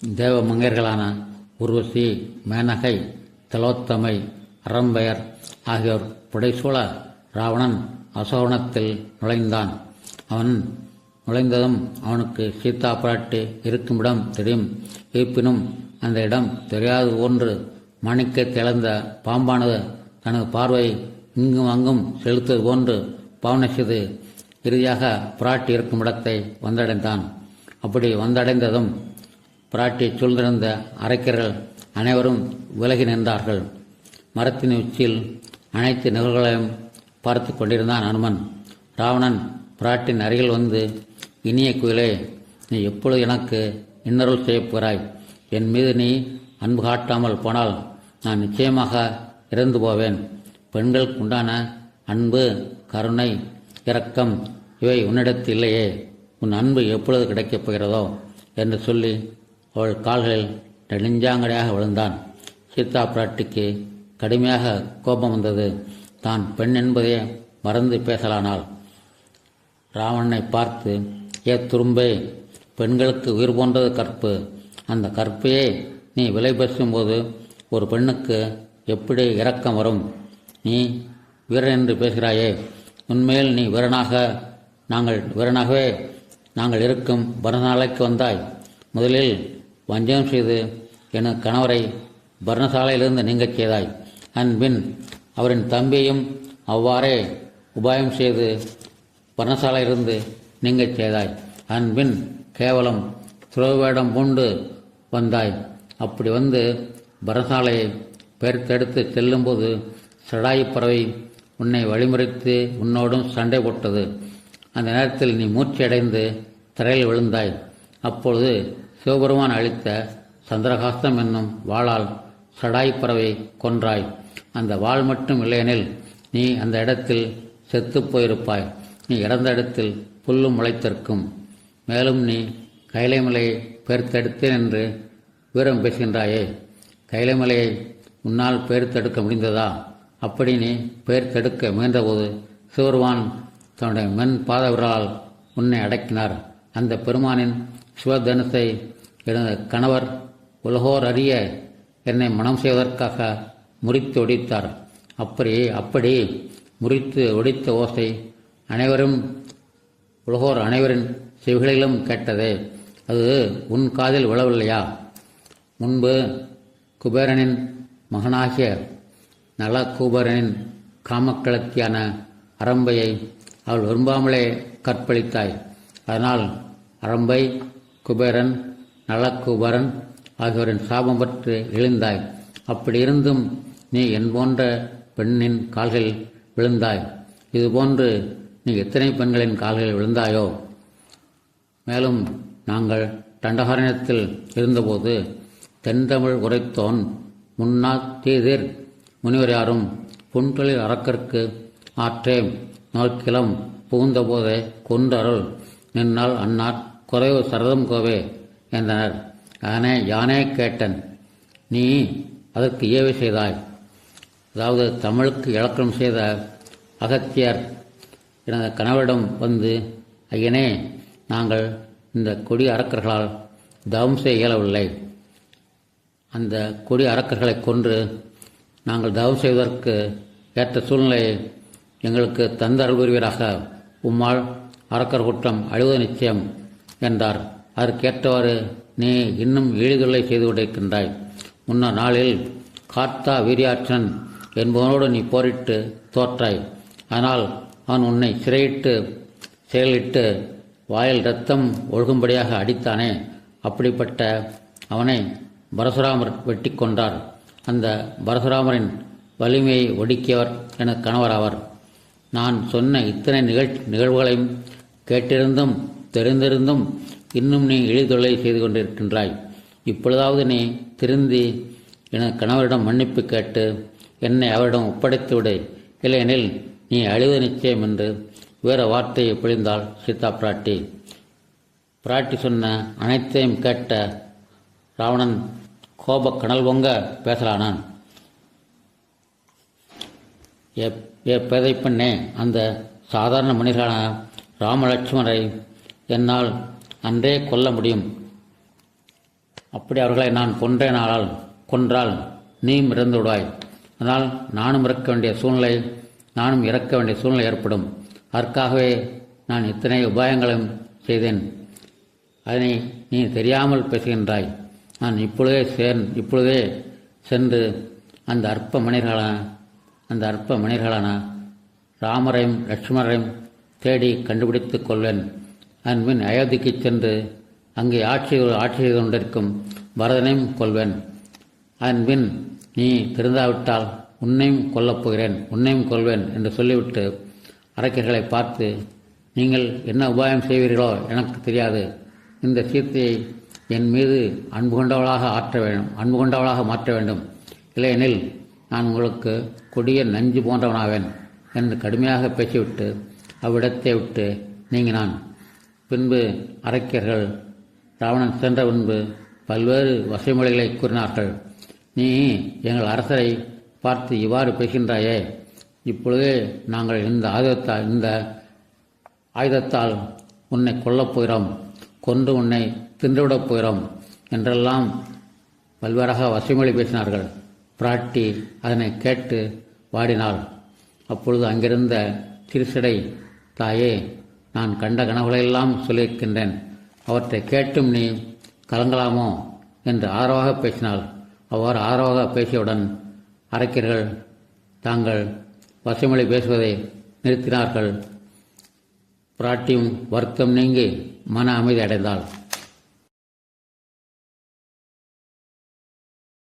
தேவ மங்கையர்களான உருவசி மேனகை தலோத்தமை அறம்பெயர் ஆகியோர் புடைசூழ ராவணன் அசோகணத்தில் நுழைந்தான். அவன் நுழைந்ததும் அவனுக்கு சீதா பிராட்டி இருக்குமிடம் தெரியும். இருப்பினும் அந்த இடம் தெரியாது ஒன்று. மணிக்க திளந்த பாம்பானது தனது பார்வை இங்கும் அங்கும் செலுத்துவது போன்று பாவனை செய்து இறுதியாக பிராட்டி இருக்கும் இடத்தை வந்தடைந்தான். அப்படி வந்தடைந்ததும் பிராட்டியை சூழ்ந்திருந்த அரைக்கர்கள் அனைவரும் விலகி நின்றார்கள். மரத்தின் உச்சியில் அனைத்து நிகழ்வுகளையும் பார்த்து கொண்டிருந்தான் அனுமன். ராவணன் பிராட்டின் அருகில் வந்து இனிய குயிலே நீ எப்பொழுது எனக்கு இன்னருள் செய்யப் போகிறாய்? என் மீது நீ அன்பு காட்டாமல் போனால் நான் நிச்சயமாக இறந்து போவேன். பெண்களுக்கு உண்டான அன்பு கருணை இரக்கம் இவை உன்னிடத்தில் இல்லையே. உன் அன்பு எப்பொழுது கிடைக்கப் போகிறதோ? என்று சொல்லி அவள் கால்களில் நெடுஞ்சாங்கடையாக விழுந்தான். சீதா பிராட்டிக்கு கடுமையாக கோபம் வந்தது. தான் பெண் என்பதே மறந்து பேசலானாள். ராவணனை பார்த்து ஏ துரும்பே பெண்களுக்கு உயிர் போன்றது கற்பு. அந்த கற்பையே நீ விலை பேசும்போது ஒரு பெண்ணுக்கு எப்படி இரக்கம் வரும்? நீ வீரன் என்று பேசுகிறாயே. உண்மையில் நீ வீரனாக நாங்கள் வீரனாகவே நாங்கள் இருக்கும் பரணசாலைக்கு வந்தாய். முதலில் வஞ்சகம் செய்து என கணவரை பரணசாலையிலிருந்து நீங்கச் செய்தாய். அன்பின் அவரின் தம்பியையும் அவ்வாறே உபாயம் செய்து பர்ணசாலையிலிருந்து நீங்கச் செய்தாய். அன்பின் கேவலம் துறவேடம் பூண்டு வந்தாய். அப்படி வந்து பரசாலையை பெருத்தெடுத்து செல்லும்போது சடாயி பறவை உன்னை வழிமுறைத்து உன்னோடும் சண்டை போட்டது. அந்த நேரத்தில் நீ மூச்சடைந்து தரையில் விழுந்தாய். அப்பொழுது சிவபெருமான் அளித்த சந்திரகாஸ்தம் என்னும் வாளால் சடாய் பறவை கொன்றாய். அந்த வாள் மட்டும் இல்லையெனில் நீ அந்த இடத்தில் செத்து போயிருப்பாய். நீ இறந்த இடத்தில் புல்லும் முளைத்திருக்கும். மேலும் நீ கைலைமலையை பெயர்த்தெடுத்தேன் என்று வீரம் பேசுகின்றாயே. கைலைமலையை உன்னால் பெயர்த்தெடுக்க முடிந்ததா? அப்படி நீ பெயர்த்தெடுக்க முயன்றபோது சிவருவான் தன்னுடைய மென் பாத உன்னை அடக்கினார். அந்த பெருமானின் சிவதனுசை எனது கணவர் உலகோர் அறிய என்னை மனம் செய்வதற்காக முறித்து ஒடித்தார். அப்படி அப்படி முறித்து ஒடித்த ஓசை அனைவரும் உலகோர் அனைவரின் செவிகளிலும் கேட்டது. அது உன் காதில் விழவில்லையா? முன்பு குபேரனின் மகனாகிய நலகூபரனின் காமக்கிழத்தியான அரம்பையை அவள் விரும்பாமலே கற்பழித்தாய். அதனால் அரம்பை குபேரன் நலக்குபரன் ஆகியோரின் சாபம் பற்றி எழுந்தாய். அப்படியிருந்தும் நீ என் போன்ற பெண்ணின் கால்கள் விழுந்தாய். இதுபோன்று நீ எத்தனை பெண்களின் கால்களில் விழுந்தாயோ? மேலும் நாங்கள் தண்டகாரண்யத்தில் இருந்தபோது தென்தமிழ் உரைத்தோன் முன்னா தீதிர் முனிவர் யாரும் புன்தொழில் அறக்கற்கு ஆற்றே நோக்கிலம் புகுந்தபோதே கொன்றருள். நின்னால் அன்னார் குறைவு சரதம் கோவே என்றனர். அதனை யானே கேட்டன் நீ அதற்கு ஏவை செய்தாய். அதாவது தமிழுக்கு இலக்கணம் செய்த அகத்தியர் எனது கணவரிடம் வந்து ஐயனே நாங்கள் இந்த கொடி அரக்கர்களால் தவம் செய்ய இயலவில்லை. அந்த கொடி அரக்கர்களை கொன்று நாங்கள் தவம் செய்வதற்கு ஏற்ற சூழ்நிலையை எங்களுக்கு தந்தருள் உரிவராக உம்மால் அரக்கர் குற்றம் அழிவது நிச்சயம். என்றார். அதற்கேற்றவாறு நீ இன்னும் எளிதொல்லை செய்து கொண்டிருக்கின்றாய். முன்ன நாளில் கார்த்தா வீரியாற்றன் என்பவனோடு நீ போரிட்டு தோற்றாய். ஆனால் அவன் உன்னை சிறையிட்டு செயலிட்டு வாயில் ரத்தம் ஒழுகும்படியாக அடித்தானே. அப்படிப்பட்ட அவனை பரசுராமர் வெட்டி கொண்டார் அந்த பரசுராமரின் வலிமையை ஒடுக்கியவர் என கணவர் அவர் நான் சொன்ன இத்தனை நிகழ் நிகழ்வுகளையும் கேட்டிருந்தும் தெரிந்திருந்தும் இன்னும் நீ இழிதொலை செய்து கொண்டிருக்கின்றாய். இப்பொழுதாவது நீ திருந்தி என கணவரிடம் மன்னிப்பு கேட்டு என்னை அவரிடம் ஒப்படைத்து விடு இல்லையெனில் நீ அழிவு நிச்சயம் என்று வேறு வார்த்தையை பொழிந்தாள் சீதா பிராட்டி. பிராட்டி சொன்ன அனைத்தையும் கேட்ட ராவணன் கோப கனல் பொங்க பேசலானான். ஏ ஏ பேதை பெண்ணே அந்த சாதாரண மனிதரான ராமலட்சுமரை என்னால் அன்றே கொல்ல முடியும். அப்படி அவர்களை நான் கொன்றேனானால் கொன்றால் நீயும் இறந்து விடுவாய். அதனால் நானும் இறக்க வேண்டிய சூழ்நிலை நானும் இறக்க வேண்டிய சூழ்நிலை ஏற்படும். அதற்காகவே நான் இத்தனை உபாயங்களும் செய்தேன். அதனை நீ தெரியாமல் பேசுகின்றாய். நான் இப்பொழுதே சேர் இப்பொழுதே சென்று அந்த அற்ப மனிதர்களான அந்த அற்ப மனிதர்களான ராமரையும் லட்சுமணரையும் தேடி கண்டுபிடித்துக் கொள்வேன். அதன் பின் அயோத்திக்கு சென்று அங்கே ஆட்சி ஆட்சி செய்து கொண்டிருக்கும் பரதனையும் கொள்வேன். அதன் பின் நீ திருந்தாவிட்டால் உன்னையும் கொல்லப் போகிறேன் உன்னையும் கொள்வேன் என்று சொல்லிவிட்டு அரக்கர்களை பார்த்து நீங்கள் என்ன உபாயம் செய்வீர்களோ எனக்கு தெரியாது. இந்த சீர்த்தையை என் மீது அன்பு கொண்டவளாக ஆற்ற வேண்டும் அன்பு கொண்டவளாக மாற்ற வேண்டும். இல்லையெனில் நான் உங்களுக்கு கொடிய நஞ்சு போன்றவனாவேன் என்று கடுமையாக பேசிவிட்டு அவ்விடத்தை விட்டு நீங்கினான். பின்பு அரக்கியர்கள் ராவணன் சென்ற பின்பு பல்வேறு வசைமொழிகளை கூறினார்கள். நீ எங்கள் அரசரை பார்த்து இவ்வாறு பேசுகின்றாயே. இப்பொழுதே நாங்கள் இந்த ஆயுதத்தால் இந்த ஆயுதத்தால் உன்னை கொல்லப் போகிறோம். கொன்று உன்னை தின்றுவிடப் போகிறோம் என்றெல்லாம் பல்வேறாக வசைமொழி பேசினார்கள். பிராட்டி அதனை கேட்டு வாடினாள். அப்பொழுது அங்கிருந்த திருசடை தாயே நான் கண்ட கனவுகளையெல்லாம் சொல்லியிருக்கின்றேன். அவற்றை கேட்டும் நீ கலங்கலாமோ? என்று ஆர்வமாக பேசினாள். அவ்வாறு ஆர்வமாக பேசியவுடன் அரக்கர்கள் தாங்கள் வசைமொழி பேசுவதை நிறுத்தினார்கள். பிராட்டியும் வருத்தம் நீங்கி மன அமைதி அடைந்தாள்.